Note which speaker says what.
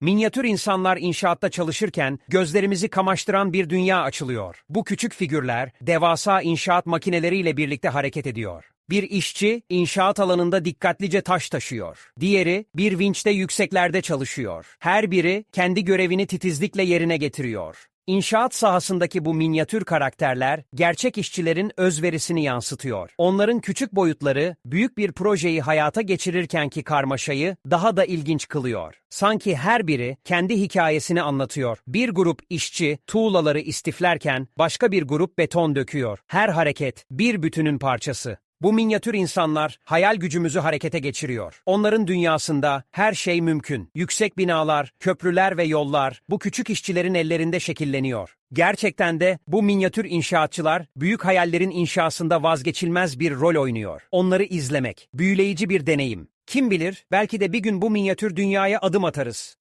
Speaker 1: Minyatür insanlar inşaatta çalışırken gözlerimizi kamaştıran bir dünya açılıyor. Bu küçük figürler devasa inşaat makineleriyle birlikte hareket ediyor. Bir işçi inşaat alanında dikkatlice taş taşıyor. Diğeri bir vinçte yükseklerde çalışıyor. Her biri kendi görevini titizlikle yerine getiriyor. İnşaat sahasındaki bu minyatür karakterler gerçek işçilerin özverisini yansıtıyor. Onların küçük boyutları büyük bir projeyi hayata geçirirkenki karmaşayı daha da ilginç kılıyor. Sanki her biri kendi hikayesini anlatıyor. Bir grup işçi tuğlaları istiflerken başka bir grup beton döküyor. Her hareket bir bütünün parçası. Bu minyatür insanlar hayal gücümüzü harekete geçiriyor. Onların dünyasında her şey mümkün. Yüksek binalar, köprüler ve yollar bu küçük işçilerin ellerinde şekilleniyor. Gerçekten de bu minyatür inşaatçılar büyük hayallerin inşasında vazgeçilmez bir rol oynuyor. Onları izlemek büyüleyici bir deneyim. Kim bilir belki de bir gün bu minyatür dünyaya adım atarız.